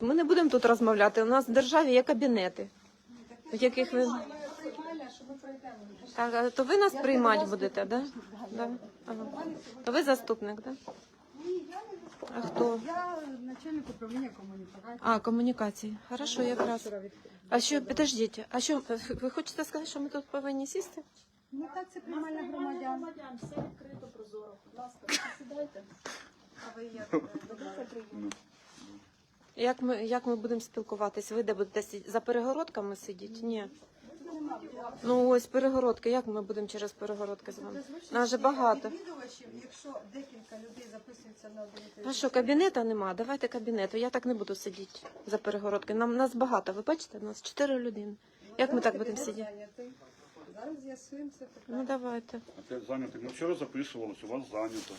Ми не будемо тут розмовляти. У нас в державі є кабінети, в яких ви. Так, то ви нас приймати будете, да? Да. Ага. То ви заступник, да? А хто? Я начальник управління комунікації. А, комунікації. Хорошо, якраз. А що, підождіть, а що, ви хочете сказати, що ми тут повинні сісти? Ну так, це приймальна громадян. все відкрито, прозоро. Будь ласка, сідайте. А ви як? е, добре? Як ми, як ми будемо спілкуватись? Ви де будете сидіти? За перегородками сидіти? Ні. Ну ось перегородки. Як ми будемо через перегородки з вами? Нас же багато. Відвідувачів, якщо декілька людей записуються на один А що, кабінета нема? Давайте кабінету. Я так не буду сидіти за перегородки. Нам нас багато. Ви бачите? Нас чотири людини. Як ми так будемо сидіти? Зараз з'ясуємо це Ну питання. давайте. Опять зайнято. Ми вчора записувалися, у вас зайнято.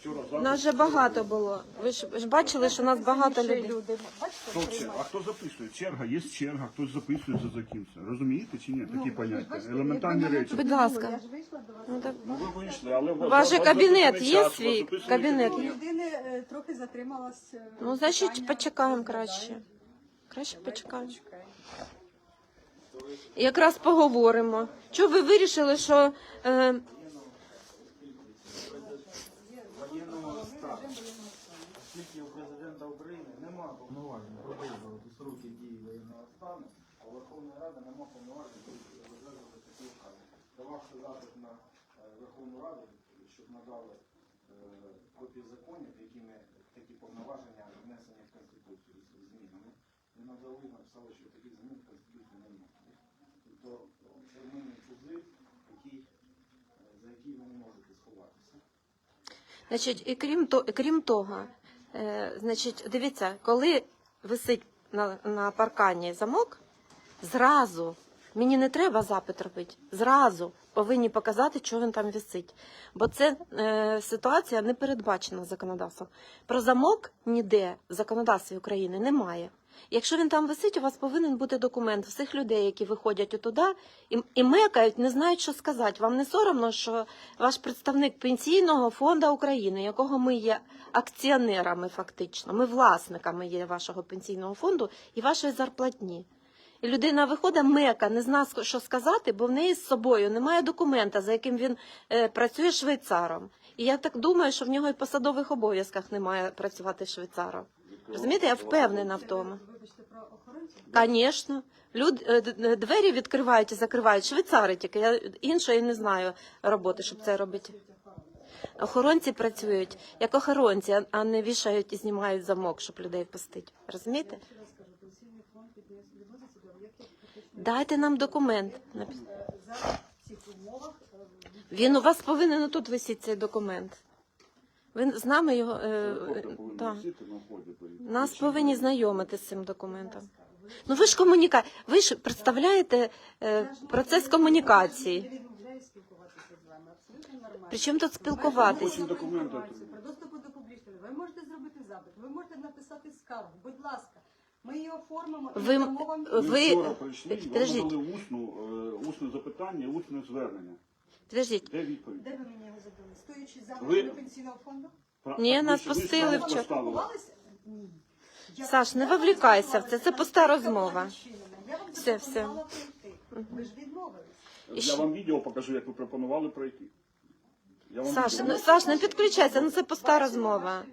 Вчора Нас же багато було. Ви ж, ви ж бачили, що нас багато людей. Люди, бачите, Хто це? приймають. А хто записує? Черга, є черга, хтось записується за кимось. Розумієте чи ні? Такі Ну, поняття. бачите, Елементарні речі. Будь ласка. Я ж вийшла до вас. Ну, так. Ну ви вийшли, але у вас, Ваш же вас кабінет записаний є час, у вас свій? записаний Кабінет час. У людини е, трохи затрималась. е, Ну, значить, питання, почекаємо краще. Краще Давайте почекаємо. почекаємо. Якраз поговоримо. Чого ви вирішили, що е, воєнного стану. Оскільки президента України нема повноважень продовжувати сроки дії воєнного стану, а у Верховної Ради нема повноважень розв'язувати такі укази. Дававши запит на Верховну Раду, щоб надали е, копії законів, якими такі повноваження внесені в Конституцію з змінами, не надали, написали, що таких змін в Конституції немає. Тобто це мильний пузир, який, е, за який ви не можете сховатися. Значить, і крім, то, крім того, е, значить, дивіться, коли висить на, на паркані замок, зразу, мені не треба запит робити, зразу повинні показати, що він там висить. Бо це е, ситуація не передбачена законодавством. Про замок ніде в законодавстві України немає. Якщо він там висить, у вас повинен бути документ всіх людей, які виходять отуди і, і мекають, не знають, що сказати. Вам не соромно, що ваш представник пенсійного фонду України, якого ми є акціонерами, фактично, ми власниками є вашого пенсійного фонду і вашої зарплатні. І людина виходить мека, не зна, що сказати, бо в неї з собою немає документа, за яким він е, працює швейцаром. І я так думаю, що в нього і посадових обов'язках немає працювати швейцаром. Розумієте, я впевнена в тому. Вибачте про охоронців. Звісно. Люд, е, двері відкривають і закривають швейцари тільки. Я іншої не знаю роботи, щоб це робити. Охоронці працюють як охоронці, а- не вішають і знімають замок, щоб людей впустити. Розумієте? Дайте нам документ. Е, е, Він у вас повинен тут висіти цей документ. Ви з нами його е, е, та. нас повинні знайомити з цим документом. Ну ви ж комуніка... ви ж представляєте е, процес комунікації. Спілкуватися нормально. Причому тут спілкуватись? Інформацію Про доступу до публічної. Ви можете зробити запит, ви можете написати скаргу. Будь ласка, ми її оформимо і Ви- дамо вам ви- Ми вчора прийшли, вам Підождіть. надали усну, е, усне запитання, усне звернення. Підождіть, Де відповідь? Де ви мені його задали? Стоячи за Ви- пенсійного фонду? Пра- Ні, так нас ви пустили вчора. поставили. Спілкувалися? Ні. Я- Саш, не я вам вовлікайся в це, це пуста розмова. Я вам Все, запропонувала прийти. Ви ж відмовились. Я вам відео покажу, як ви пропонували пройти. Я вам Саш, відео- ну Саш, не підключайся, ну це пуста розмова.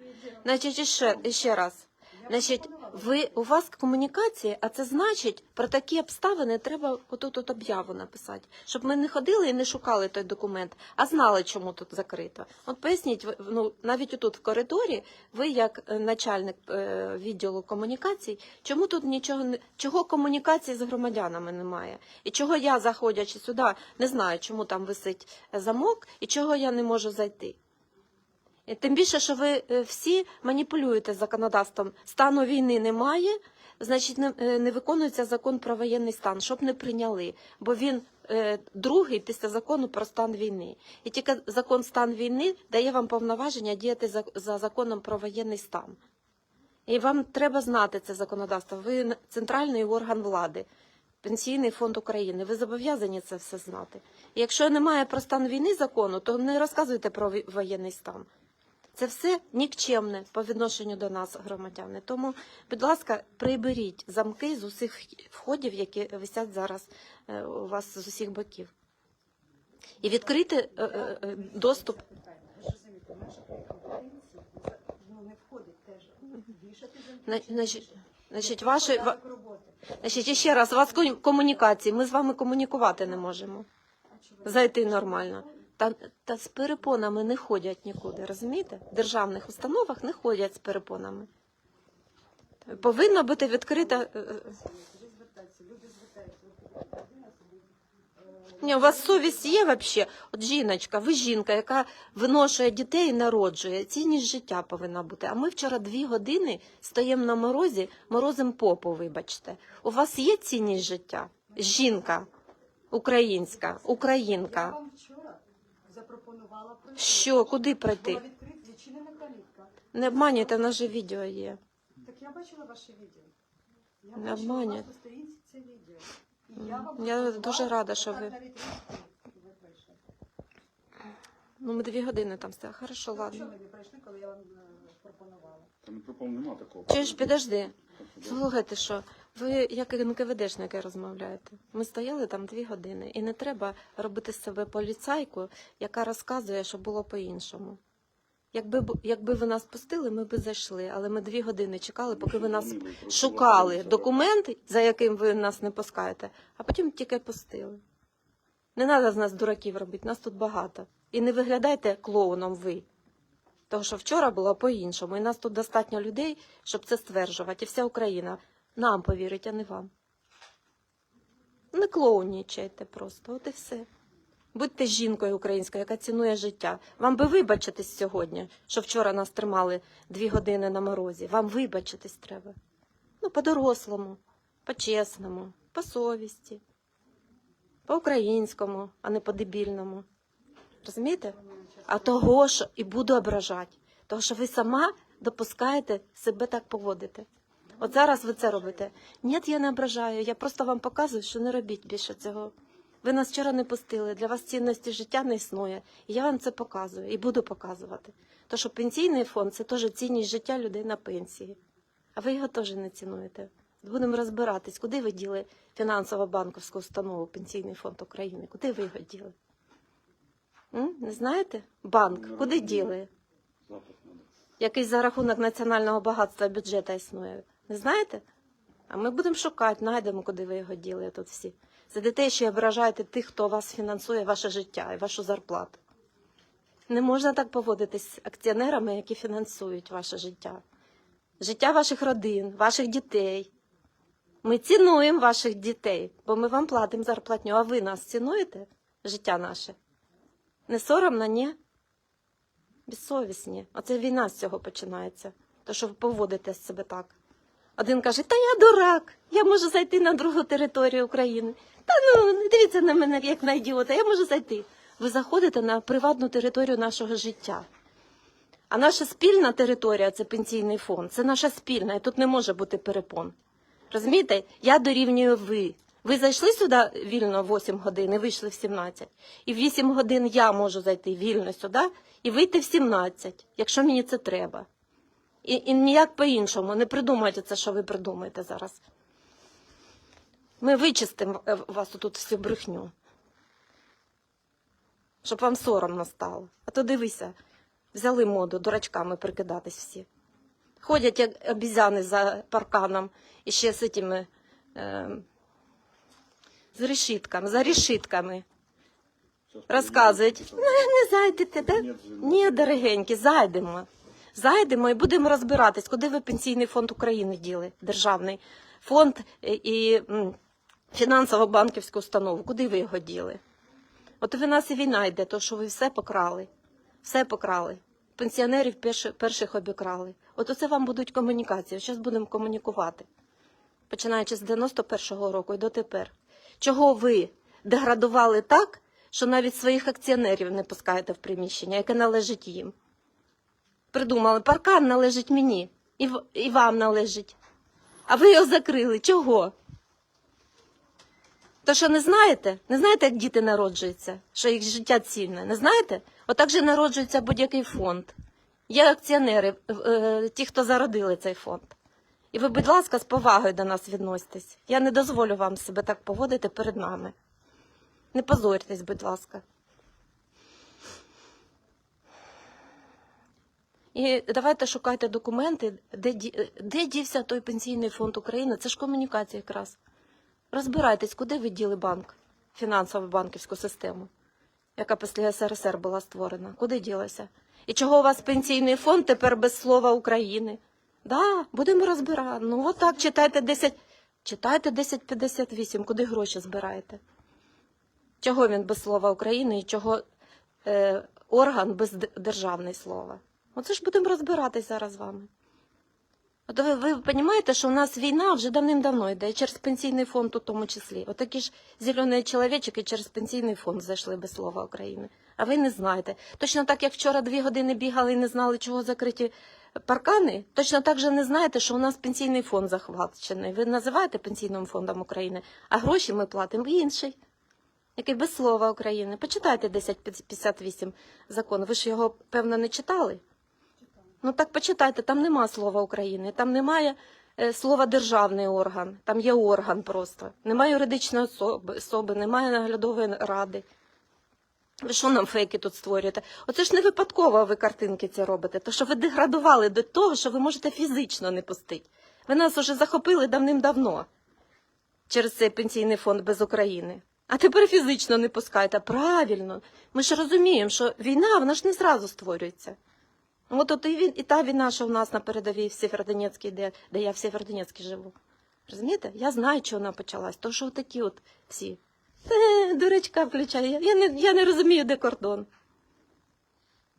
Значить, іще, іще раз. Значить, ви у вас комунікація, а це значить, про такі обставини треба отут от об'яву написати, щоб ми не ходили і не шукали той документ, а знали, чому тут закрито. От поясніть, ну навіть отут в коридорі, ви як е, начальник е, відділу комунікацій, чому тут нічого не чого комунікації з громадянами немає, і чого я, заходячи сюди, не знаю, чому там висить е, замок, і чого я не можу зайти. І Тим більше, що ви е, всі маніпулюєте законодавством. Стану війни немає, значить, не, е, не виконується закон про воєнний стан, щоб не прийняли, бо він е, другий після закону про стан війни. І тільки закон стан війни дає вам повноваження діяти за, за законом про воєнний стан. І вам треба знати це законодавство. Ви центральний орган влади, Пенсійний фонд України. Ви зобов'язані це все знати. І якщо немає про стан війни закону, то не розказуйте про воєнний стан. Це все нікчемне по відношенню до нас, громадяни. Тому, будь ласка, приберіть замки з усіх входів, які висять зараз е, у вас з усіх боків. І відкрити е, е, е, доступ. Значить. Значить, ваші, значить, ще раз, у вас ком- комунікації. Ми з вами комунікувати не можемо. Зайти нормально. Та, та з перепонами не ходять нікуди, розумієте? В державних установах не ходять з перепонами. Повинна бути відкрита. е, е, е, Ні, у вас совість є взагалі? От жіночка, ви жінка, яка виношує дітей і народжує. Цінність життя повинна бути. А ми вчора дві години стоїмо на морозі, морозим попу, вибачте. У вас є цінність життя? Жінка, українська, українка. вам вчора запропонувала пройти. Що, куди пройти? Відкрита відчинена калітка. Не обманюйте, в нас же відео є. Так я бачила ваше відео. Я Не бачила у вас обманюйте. на сторінці це відео. І я вам Я дуже рада, що ви- навіть ви пройшли. Ну, ми дві години там стояли. Хорошо, Чому ладно. ви не пройшли, коли я вам е, пропонувала? Там мікрофон нема такого. Чуєш, підожди. Слухайте, що ви як НКВДшники розмовляєте. Ми стояли там дві години, і не треба робити з себе поліцайку, яка розказує, що було по-іншому. Якби якби ви нас пустили, ми б зайшли, але ми дві години чекали, поки ви нас шукали документ, за яким ви нас не пускаєте, а потім тільки пустили. Не треба з нас дураків робити, нас тут багато. І не виглядайте клоуном ви. Тому що вчора було по-іншому, і нас тут достатньо людей, щоб це стверджувати. І вся Україна нам повірить, а не вам. Не клоунічайте просто, от і все. Будьте жінкою українською, яка цінує життя. Вам би вибачитись сьогодні, що вчора нас тримали дві години на морозі. Вам вибачитись треба. Ну, по-дорослому, по-чесному, по совісті, по-українському, а не по-дебільному. Розумієте? А того, що і буду ображати. Того, що ви сама допускаєте себе так поводити. От зараз ви це робите. Ні, я не ображаю, я просто вам показую, що не робіть більше цього. Ви нас вчора не пустили, для вас цінності життя не існує. І я вам це показую і буду показувати. То, що пенсійний фонд це теж цінність життя людей на пенсії. А ви його теж не цінуєте. Будемо розбиратись, куди ви діли фінансово-банковську установу Пенсійний фонд України? Куди ви його діли? М? Не знаєте? Банк, куди діли? Запит надо. Який за рахунок національного багатства бюджету існує. Не знаєте? А ми будемо шукати, знайдемо, куди ви його діли тут всі. Сидите ще й ображаєте тих, хто вас фінансує ваше життя і вашу зарплату. Не можна так поводитись з акціонерами, які фінансують ваше життя. Життя ваших родин, ваших дітей. Ми цінуємо ваших дітей, бо ми вам платимо зарплатню, а ви нас цінуєте? Життя наше. Не соромно, ні? Безсовісні. Оце війна з цього починається. То, що ви поводите себе так. Один каже, та я дурак, я можу зайти на другу територію України. Та ну, не дивіться на мене, як на ідіота, я можу зайти. Ви заходите на приватну територію нашого життя. А наша спільна територія це пенсійний фонд. Це наша спільна, і тут не може бути перепон. Розумієте, я дорівнюю ви. Ви зайшли сюди вільно 8 годин і вийшли в 17. І в 8 годин я можу зайти вільно сюди і вийти в 17, якщо мені це треба. І, і ніяк по-іншому. Не придумайте це, що ви придумаєте зараз. Ми вичистимо е, вас тут всю брехню. Щоб вам соромно стало. А то дивися, взяли моду дурачками прикидатись всі. Ходять як обізяни за парканом і ще з цими е, з решітками, за решітками. Розказують. Ну, не зайдете, да? Ні, дорогенькі, зайдемо. Зайдемо і будемо розбиратись, куди ви Пенсійний фонд України діли, державний фонд е, і фінансово-банківську установу. Куди ви його діли? От в нас і війна йде, то що ви все покрали. Все покрали. Пенсіонерів перших обікрали. От оце вам будуть комунікації. Зараз будемо комунікувати. Починаючи з 91-го року і дотепер. Чого ви деградували так, що навіть своїх акціонерів не пускаєте в приміщення, яке належить їм? Придумали, паркан належить мені, і, і вам належить. А ви його закрили. Чого? То що не знаєте? Не знаєте, як діти народжуються, що їх життя цінне? Не знаєте? Отак же народжується будь-який фонд. Є акціонери, е, ті, хто зародили цей фонд. І ви, будь ласка, з повагою до нас відноситесь. Я не дозволю вам себе так поводити перед нами. Не позорьтесь, будь ласка. І давайте шукайте документи, де, де дівся той пенсійний фонд України. Це ж комунікація якраз. Розбирайтесь, куди ви діли банк, фінансову банківську систему, яка після СРСР була створена. Куди ділася? І чого у вас пенсійний фонд тепер без слова України? Да, будемо розбирати. Ну, отак, читайте 10, читайте 1058, куди гроші збираєте. Чого він без слова України і чого е, орган без д- державної слова? Оце ж будемо розбиратись зараз з вами. От ви, ви розумієте, що у нас війна вже давним-давно йде, через пенсійний фонд у тому числі. Отакі ж зелені чоловічки через пенсійний фонд зайшли без слова України. А ви не знаєте. Точно так, як вчора дві години бігали і не знали, чого закриті паркани, точно так же не знаєте, що у нас пенсійний фонд захвачений. Ви називаєте пенсійним фондом України, а гроші ми платимо інший, який без слова України. Почитайте 1058 закон. Ви ж його, певно, не читали? Ну так почитайте, там нема слова України, там немає е, слова державний орган, там є орган просто. Немає юридичної особи, особи немає наглядової ради. Ви що нам фейки тут створюєте? Оце ж не випадково ви картинки ці робите, то що ви деградували до того, що ви можете фізично не пустити. Ви нас уже захопили давним-давно через цей пенсійний фонд без України. А тепер фізично не пускаєте. Правильно. Ми ж розуміємо, що війна вона ж не зразу створюється. От от і він, і та війна, що в нас на передовій в Сєвєродонецькій, де, де я в Сєвєродонецькій живу. Розумієте? Я знаю, чого вона почалась. То що такі от всі. Е, дурачка включає. Я не, я не розумію, де кордон.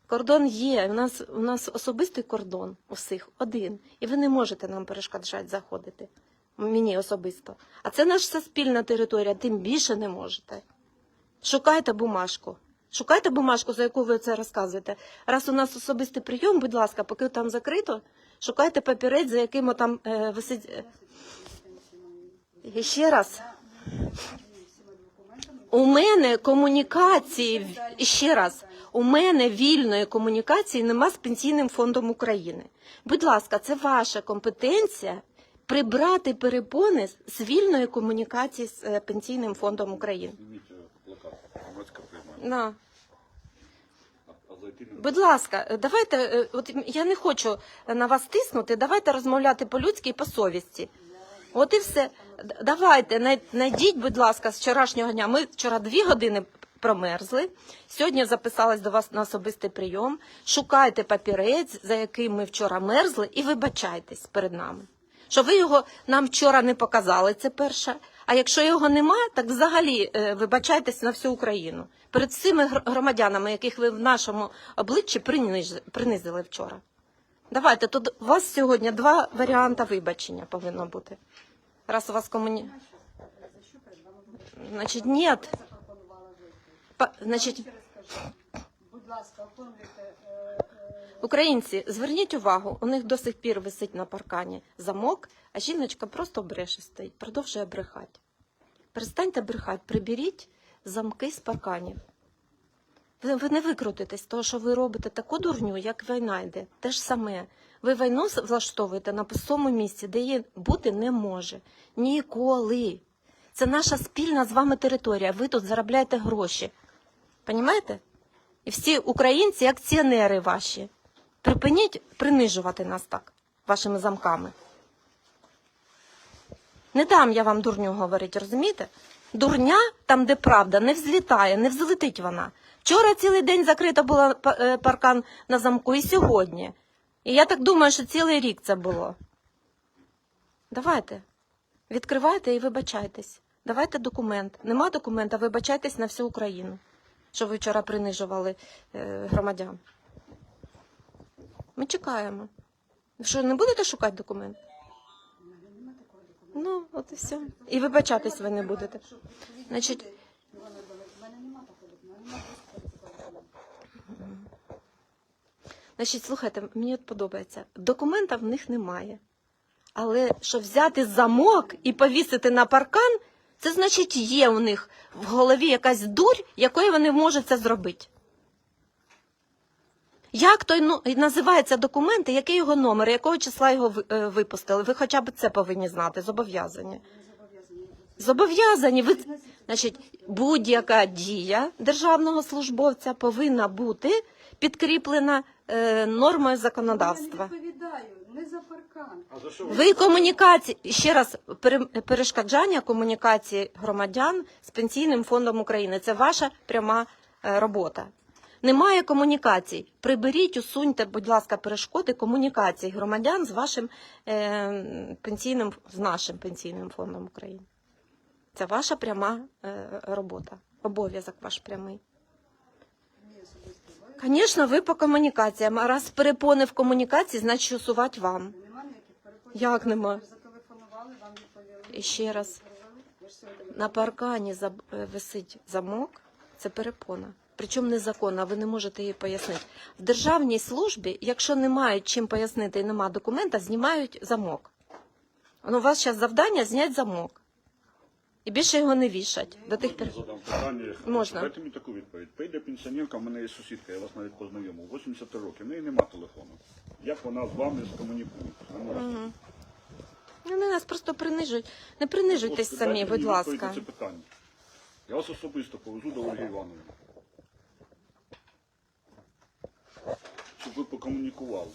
Кордон є. У нас, у нас особистий кордон у всіх один. І ви не можете нам перешкоджати заходити. Мені особисто. А це наша спільна територія, тим більше не можете. Шукайте бумажку. Шукайте бумажку, за яку ви це розказуєте. Раз у нас особистий прийом, будь ласка, поки там закрито, шукайте папірець, за яким там е, висить. е. І ще раз. У мене комунікації ще раз. У мене вільної комунікації нема з пенсійним фондом України. Будь ласка, це ваша компетенція прибрати перепони з- з вільної комунікації з е, пенсійним фондом України. На. Будь ласка, е, давайте, е, от я не хочу на вас тиснути, давайте розмовляти по-людськи і по совісті. От і все. Давайте, най- найдіть, будь ласка, з вчорашнього дня. Ми вчора дві години промерзли. Сьогодні записалась до вас на особистий прийом. Шукайте папірець, за яким ми вчора мерзли, і вибачайтесь перед нами. Що ви його нам вчора не показали, це перше. А якщо його немає, так взагалі е, вибачайтесь на всю Україну перед всіми громадянами, яких ви в нашому обличчі принизили вчора. Давайте, тут у вас сьогодні два варіанти вибачення повинно бути. Раз у вас комуні... Значить, ні. Значить, Ще раз кажу, будь ласка, оформлюйте е, е, Українці, зверніть увагу, у них до сих пір висить на паркані замок, а жіночка просто бреше стоїть, продовжує брехати. Перестаньте брехати, приберіть замки з парканів. Ви, ви не викрутитесь, того, що ви робите таку дурню, як війна йде. Те ж саме. Ви війну влаштовуєте на пустому місці, де її бути не може. Ніколи. Це наша спільна з вами територія. Ви тут заробляєте гроші. Понімаєте? І всі українці акціонери ваші. Припиніть принижувати нас так, вашими замками. Не дам я вам дурню говорити, розумієте? Дурня, там, де правда, не взлітає, не взлетить вона. Вчора цілий день закрита була е, паркан на замку, і сьогодні. І я так думаю, що цілий рік це було. Давайте, відкривайте і вибачайтесь. Давайте документ. Нема документа, вибачайтесь на всю Україну, що ви вчора принижували е, громадян. Ми чекаємо. Що, не будете шукати документ? Ну, от і все. І вибачатись ви не будете. Значить, значить, слухайте, мені от подобається. Документа в них немає. Але що взяти замок і повісити на паркан, це значить є у них в голові якась дурь, якою вони можуть це зробити. Як той ну, називається документ, і який його номер, якого числа його е, випустили? Ви хоча б це повинні знати, зобов'язані. Зобов'язані. Ви, значить, будь-яка дія державного службовця повинна бути підкріплена е, нормою законодавства. Я не відповідаю, не за паркан. А за що Ви комунікації ще раз пере- перешкоджання комунікації громадян з пенсійним фондом України. Це ваша пряма е, робота. Немає комунікацій. Приберіть, усуньте, будь ласка, перешкоди комунікацій громадян з вашим е, пенсійним з нашим пенсійним фондом України. Це ваша пряма е, робота, обов'язок ваш прямий. Звісно, ви по комунікаціям. А раз перепони в комунікації, значить усувати вам. Як нема? І ще раз. На паркані е, висить замок, це перепона. Причому незаконна, ви не можете її пояснити. В державній службі, якщо не мають чим пояснити і нема документа, знімають замок. Ну, у вас зараз завдання зняти замок. І більше його не вішать. До тих пір. Задам питання. Можна. Дайте мені таку відповідь. Прийде пенсіонерка, в мене є сусідка, я вас навіть познайомив, 83 роки, в неї нема телефону. Як вона з вами скомунікує? Не Ну, Вони нас просто принижують. Не принижуйтесь самі, дайте будь мені відповідь ласка. на це питання. Я вас особисто повезу до Ольги Івановни. Щоб ви покомунікували.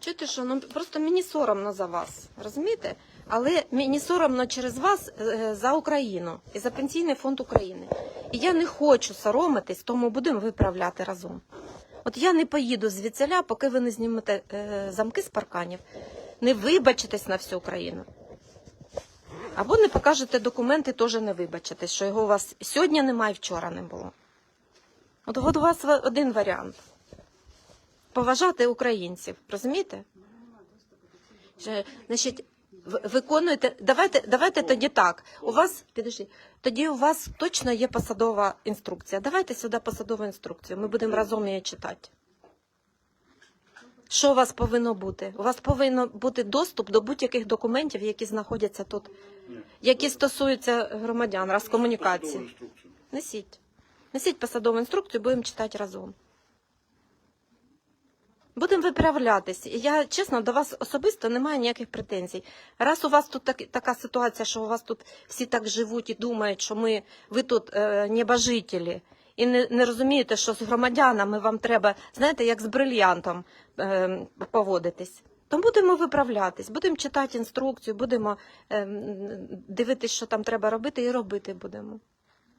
Чуєте, що ну просто мені соромно за вас, розумієте? Але мені соромно через вас е, за Україну і за пенсійний фонд України. І я не хочу соромитись, тому будемо виправляти разом. От я не поїду звідсіля, поки ви не знімете е, замки з парканів, не вибачитесь на всю Україну. Або не покажете документи, теж не вибачитесь, що його у вас сьогодні немає, вчора не було. От, от у вас один варіант поважати українців, розумієте? Значить, виконуєте. Давайте, давайте тоді так. У вас підожди, тоді у вас точно є посадова інструкція. Давайте сюди посадову інструкцію. Ми будемо разом її читати. Що у вас повинно бути? У вас повинен бути доступ до будь-яких документів, які знаходяться тут, які стосуються громадян, раз комунікації. Несіть. Несіть посадову інструкцію, будемо читати разом. Будемо виправлятись. Я чесно до вас особисто не маю ніяких претензій. Раз у вас тут так, така ситуація, що у вас тут всі так живуть і думають, що ми ви тут е, небожителі, і не, не розумієте, що з громадянами вам треба, знаєте, як з брильянтом е, поводитись. То будемо виправлятись, будемо читати інструкцію, будемо е, дивитись, що там треба робити, і робити будемо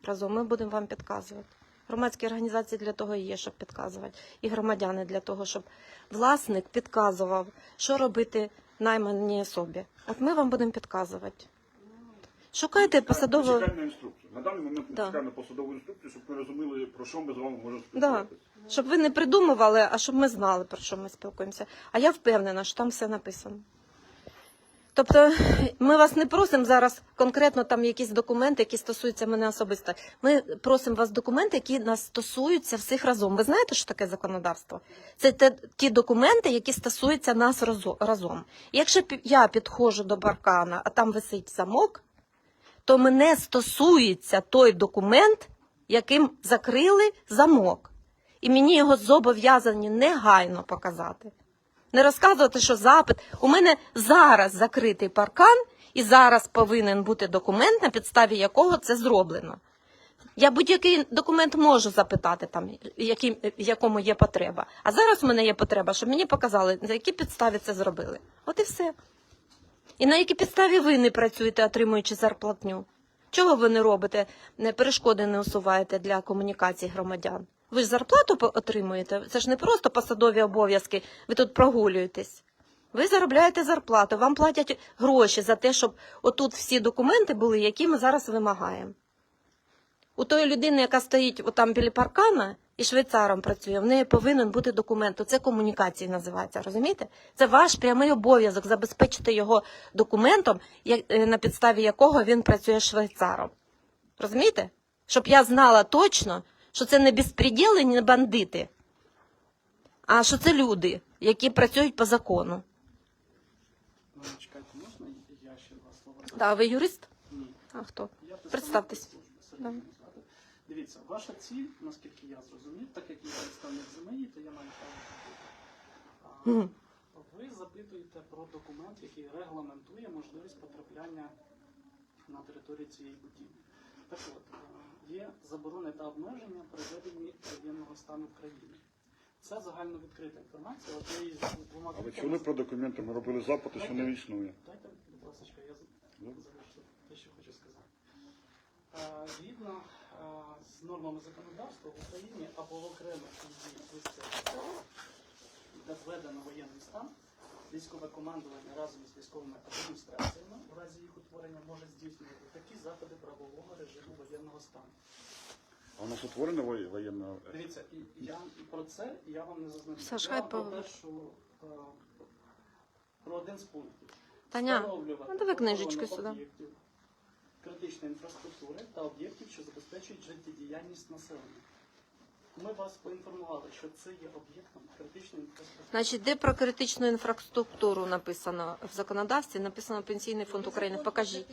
разом. Ми будемо вам підказувати. Громадські організації для того і є, щоб підказувати. І громадяни для того, щоб власник підказував, що робити найманій особі. От ми вам будемо підказувати. Шукайте посадову. На інструкцію. На даний момент ми Да. чекаємо посадову інструкцію, щоб ми розуміли, про що ми з вами можемо Да. спілкуватися. Щоб ви не придумували, а щоб ми знали, про що ми спілкуємося. А я впевнена, що там все написано. Тобто ми вас не просимо зараз конкретно там якісь документи, які стосуються мене особисто. Ми просимо вас документи, які нас стосуються всіх разом. Ви знаєте, що таке законодавство? Це те, ті документи, які стосуються нас разом. Якщо я підходжу до баркана, а там висить замок, то мене стосується той документ, яким закрили замок. І мені його зобов'язані негайно показати. Не розказувати, що запит. У мене зараз закритий паркан, і зараз повинен бути документ, на підставі якого це зроблено. Я будь-який документ можу запитати, там, який, в якому є потреба. А зараз у мене є потреба, щоб мені показали, на якій підставі це зробили. От і все. І на якій підставі ви не працюєте, отримуючи зарплатню? Чого ви не робите, перешкоди не усуваєте для комунікації громадян? Ви ж зарплату отримуєте. Це ж не просто посадові обов'язки, ви тут прогулюєтесь. Ви заробляєте зарплату, вам платять гроші за те, щоб отут всі документи були, які ми зараз вимагаємо. У тої людини, яка стоїть отам біля паркана і швейцаром працює, в неї повинен бути документ. Це комунікації називається, розумієте? Це ваш прямий обов'язок забезпечити його документом, е, на підставі якого він працює швейцаром. Розумієте? Щоб я знала точно, що це не безпреділи, не бандити, а що це люди, які працюють по закону. Ну, чекайте, можна я ще два слова? Да, ви юрист? Ні. А хто? Я представник Представтесь. служби, Сергій Да. Дивіться, ваша ціль, наскільки я зрозумів, так як я представник ЗМІ, то я маю право запитати. А, Ви запитуєте про документ, який регламентує можливість потрапляння на територію цієї будівлі. Так от, е, є заборони та обмеження при введенні воєнного стану в країні. Це загально відкрита інформація. От я її з двома А ви чули про документи? Ми робили запити, що не існує. Дайте, будь ласка, я Ну. завершу те, що хочу сказати. Е, Згідно е, з нормами законодавства в Україні або в окремих місцях, де введено воєнний стан, військове командування разом із військовими адміністраціями в разі їх утворення може здійснювати такі заходи правового режиму воєнного стану. А у нас утворена воє- воєнна Дивіться, і я про це я вам не зазначив. Саш, я хай про те, що е, про один з пунктів. Таня, Встановлювати ну, давай охорону сюди. об'єктів критичної інфраструктури та об'єктів, що забезпечують життєдіяльність населення. Ми вас поінформували, що це є об'єктом критичної інфраструктури. Значить, де про критичну інфраструктуру написано в законодавстві, написано Пенсійний фонд України. Покажіть.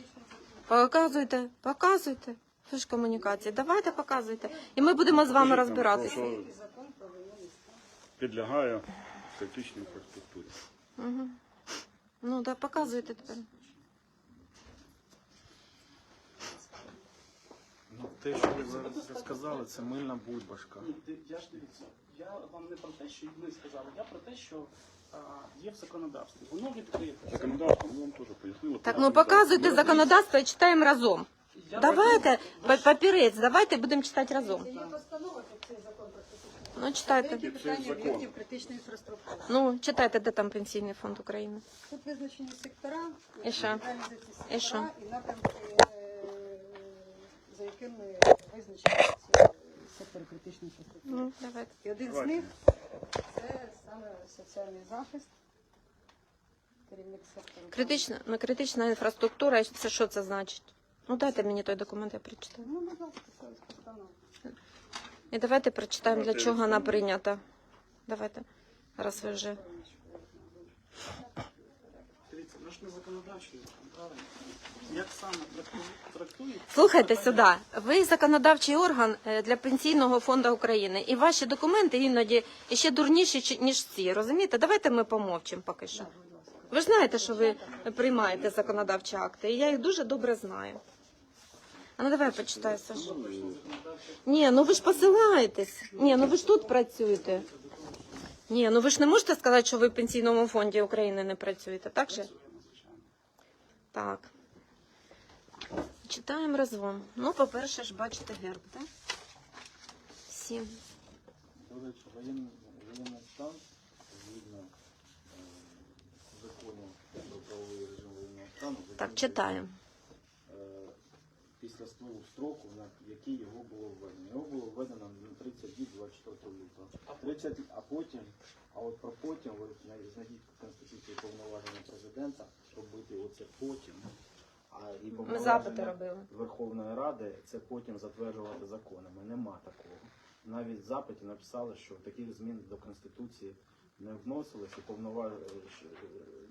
Показуйте, показуйте. Ви ж комунікації. Давайте показуйте. І ми будемо з вами Покажіть нам, розбиратися. про підлягає критичній інфраструктурі. Угу. Ну да, показуйте тепер. Те, що ви зараз сказали, це мильна бульбашка. Ні, я ж дивіться, я вам не про те, що ми сказали, я про те, що а, є в законодавстві. Воно відкрите. Законодавство, ми вам теж пояснили. Так, ну показуйте законодавство і читаємо разом. Я Давайте, про- папірець, давайте будемо читати разом. Це є постанова про цей закон про критичну Ну, читайте. Деякі питання закон. об'єктів критичної інфраструктури. Ну, читайте, де там Пенсійний фонд України. Тут визначені сектора, І що? реалізації І що? сектора і напрямки, е, за якими визначені ці сектори критичної інфраструктури. Ну. І один з них це саме соціальний захист, керівник сектору. Критична, ну, критична інфраструктура, це що це значить? Ну, дайте мені той документ, я прочитаю. Ну, будь ласка, це постанова. І давайте прочитаємо, для чого вона прийнята. Давайте, раз ви вже. Ми законодавчий орган, правильно? Як саме трактують-? Слухайте сюди. Ви законодавчий орган е, для Пенсійного фонду України, і ваші документи іноді ще дурніші, ніж ці. Розумієте? Давайте ми помовчимо поки що. Ви ж знаєте, що ви приймаєте законодавчі акти, і я їх дуже добре знаю. А ну давай почитай, Саша. Ні, ну ви ж посилаєтесь. Ні, ну ви ж тут працюєте. Ні, ну ви ж не можете сказати, що ви в Пенсійному фонді України не працюєте, так же? Так. Читаємо разом. Ну, по-перше ж, бачите герб, так? Сім. До речі, воєнний, воєнний стан, згідно е, закону про правовий режим воєнного стану, Так, читаємо. е, після спливу строку, на який його було введено. Його було введено на 30 діб 24 лютого. 30, а потім, а от про потім, ви знай- знайдіть в Конституції повноваження президента робити оце потім. А і Ми повноваження запити робили. Верховної Ради це потім затверджувати законами. Нема такого. Навіть в запиті написали, що таких змін до Конституції не вносилось і повноваження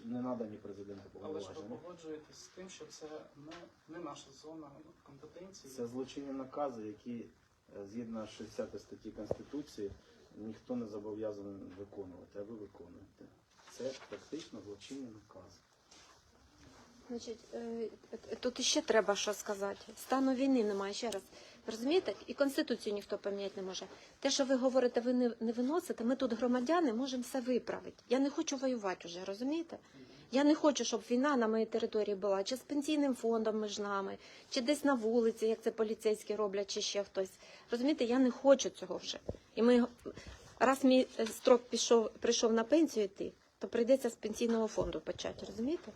не надані президенту Але ж ви повноваження. погоджуєтесь з тим, що це не, не наша зона компетенції. Це злочинні накази, які е, згідно 60 статті Конституції ніхто не зобов'язаний виконувати, а ви виконуєте. Це практично злочинний наказ. Значить, е, тут іще треба що сказати. Стану війни немає ще раз. Розумієте? І конституцію ніхто поміняти не може. Те, що ви говорите, ви не виносите. Ми тут громадяни можемо все виправити. Я не хочу воювати вже, розумієте? Я не хочу, щоб війна на моїй території була чи з пенсійним фондом між нами, чи десь на вулиці, як це поліцейські роблять, чи ще хтось. Розумієте, я не хочу цього вже. І ми раз мій е, строк пішов, прийшов на пенсію йти, то прийдеться з пенсійного фонду почати, розумієте?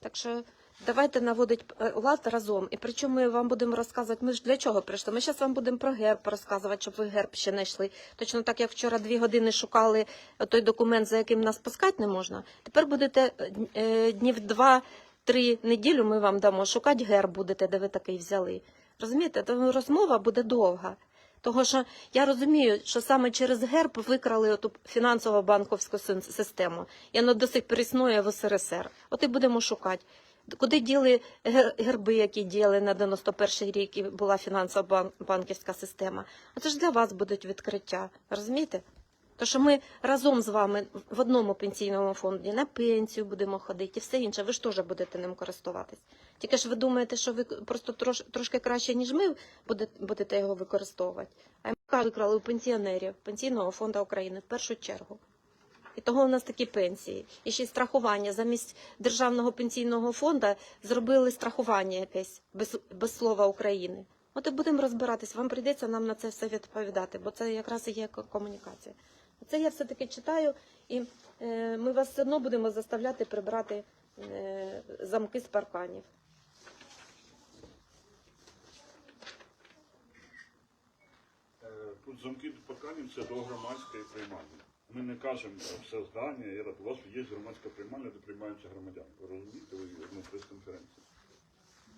Так що давайте наводити е, лад разом. І причому ми вам будемо розказувати, ми ж для чого прийшли? Ми зараз вам будемо про герб розказувати, щоб ви герб ще не йшли. Точно так, як вчора дві години шукали той документ, за яким нас пускати не можна. Тепер будете е, е, днів два-три неділю ми вам дамо. Шукати герб будете, де ви такий взяли. Розумієте, то розмова буде довга. Того що я розумію, що саме через герб викрали оту фінансово банковську систему. І воно до сих пір існує в СРСР. От і будемо шукати. Куди діли герби, які діяли на 91-й рік, і була фінансова банківська система? Оце ж для вас будуть відкриття, розумієте? То що ми разом з вами в одному пенсійному фонді на пенсію будемо ходити і все інше, ви ж теж будете ним користуватись. Тільки ж ви думаєте, що ви просто трош, трошки краще, ніж ми будете його використовувати. А ми викрали у пенсіонерів Пенсійного фонду України в першу чергу. І того у нас такі пенсії. І ще й страхування. Замість державного пенсійного фонду зробили страхування якесь без, без слова України. От і будемо розбиратись. Вам прийдеться нам на це все відповідати, бо це якраз і є комунікація. Це я все-таки читаю, і е, ми вас все одно будемо заставляти прибрати е, замки з парканів. Е, замки під парканів це до громадської приймальні. Ми не кажемо все здання, я рад, у вас є громадська приймальня, де приймаються громадяни. Ви розумієте, ви на прес-конференції.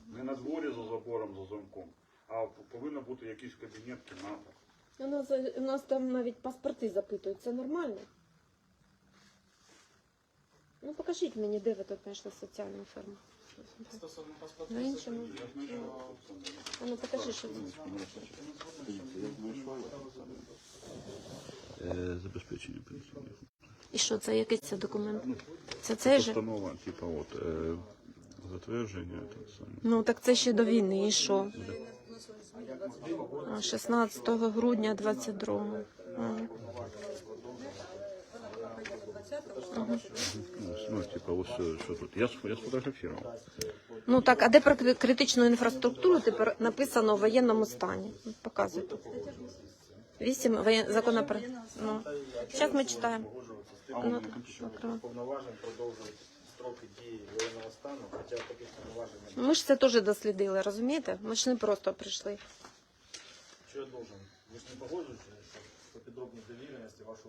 Не на дворі за забором, за замком, а повинен бути якийсь кабінет, кімната. У нас, у нас там навіть паспорти запитують, це нормально? Ну покажіть мені, де ви тут знайшли соціальну ферму. Стосовно паспорту, На іншому. Я. А ну покажи, що це. Е, Забезпечення пенсійних. І що це, який це документ? Це цей же? Постанова, типу, от, е, затвердження, так само. Ну так це ще до війни, і що? А, 16 грудня 22-го. Ага. Ну, ну, типу, ось е, що тут. Я, я сфотографував. Ну так, а де про критичну інфраструктуру тепер написано в воєнному стані? Показуйте. Вісім воєн... законопро... Ну. Зараз ми читаємо. Ну, так. повноважень продовжують строки дії воєнного стану, хоча таких повноважень немає. Ми ж це теж дослідили, розумієте? Ми ж не просто прийшли. Що я должен? Ви ж не погоджуєтеся, що по підробній довіреності вашу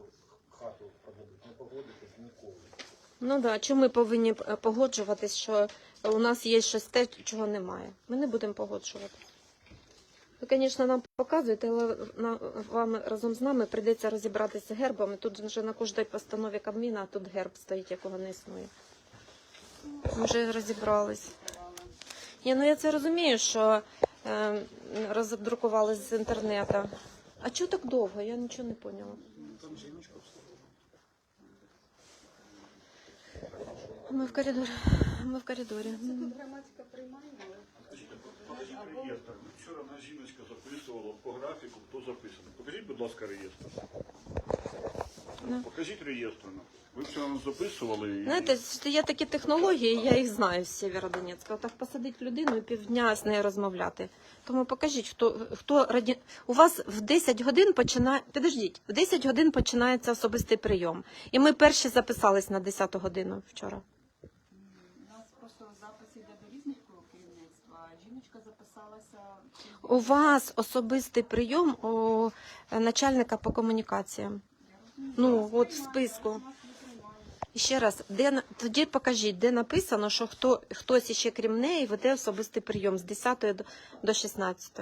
хату продадуть? Не погодитесь ніколи. Ну да, чому ми повинні погоджуватись, що у нас є щось те, чого немає? Ми не будемо погоджуватись. Ви, звісно, нам показуєте, але вам разом з нами прийдеться розібратися гербами. Тут вже на кожній постанові Кабміна, а тут герб стоїть, якого не існує. Ми вже розібрались. Ні, ну я це розумію, що е, роздрукували з інтернету. А чого так довго? Я нічого не поняла. Ми в коридорі. Ми в коридорі. Це тут громадська приймальня. Покажіть реєстр. Вчора одна жіночка записувала по графіку, хто записаний. Покажіть, будь ласка, реєстр. Покажіть реєстр. Ви вчора нас записували і... Знаєте, що є такі технології, я їх знаю з Сєвєродонецька. Так посадить людину і півдня з нею розмовляти. Тому покажіть, хто хто раді... У вас в 10 годин починає. Підождіть, в 10 годин починається особистий прийом. І ми перші записались на 10 годину вчора. У вас особистий прийом у е, начальника по комунікаціям. Ну, от в списку. І ще раз, де на- тоді покажіть, де написано, що хто хтось іще крім неї веде особистий прийом з 10 до, до 16.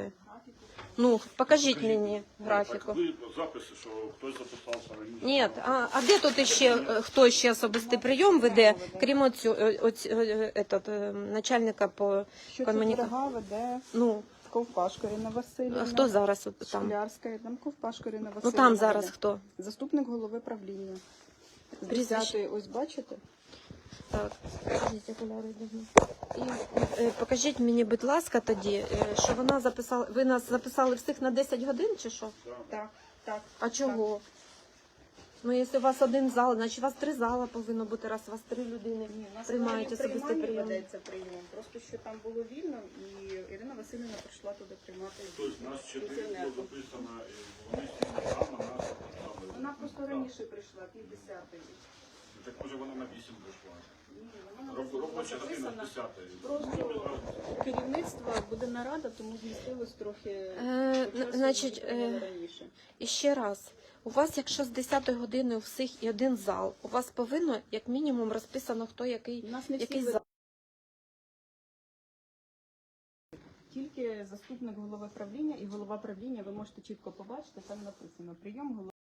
Ну, покажіть мені графіку. Ви записи, що хтось записався раніше. Ні, а, а де тут іще е, хто ще особистий прийом веде, крім оцю, оць, е, е, начальника по Що комуніка- це веде ну Ковпашко Ірина Васильівна. а хто зараз от там? Шклярська Ірина Ковпашко Ірина Ну там зараз хто? Заступник голови правління. З Прізвище? 10-ї, ось бачите? Так, покажіть окуляри. І е, покажіть мені, будь ласка, тоді, е, що вона записала. Ви нас записали всіх на 10 годин чи що? Так, так. А чого? Ну, якщо у вас один зал, значить у вас три зала повинно бути, раз у вас три людини Ні, у нас приймають особистий приймальні прийом. ведеться прийом. Просто що там було вільно, і Ірина Васильівна прийшла туди приймати. Тобто нас чотири було пенсіонерку. записано, і вони всі програми нас записали. Вона просто раніше прийшла, пів десятої. Так може вона на вісім прийшла. Ні, вона Роб- Робоча година записана. з десятої. Просто керівництва буде нарада, тому змістилось трохи. Е, по часу, значить, прийняли е, раніше. І ще раз, у вас, якщо з 10 години у всіх і один зал, у вас повинно як мінімум розписано, хто який, У нас не всі який зал. Тільки заступник голови правління і голова правління ви можете чітко побачити, там написано прийом голови.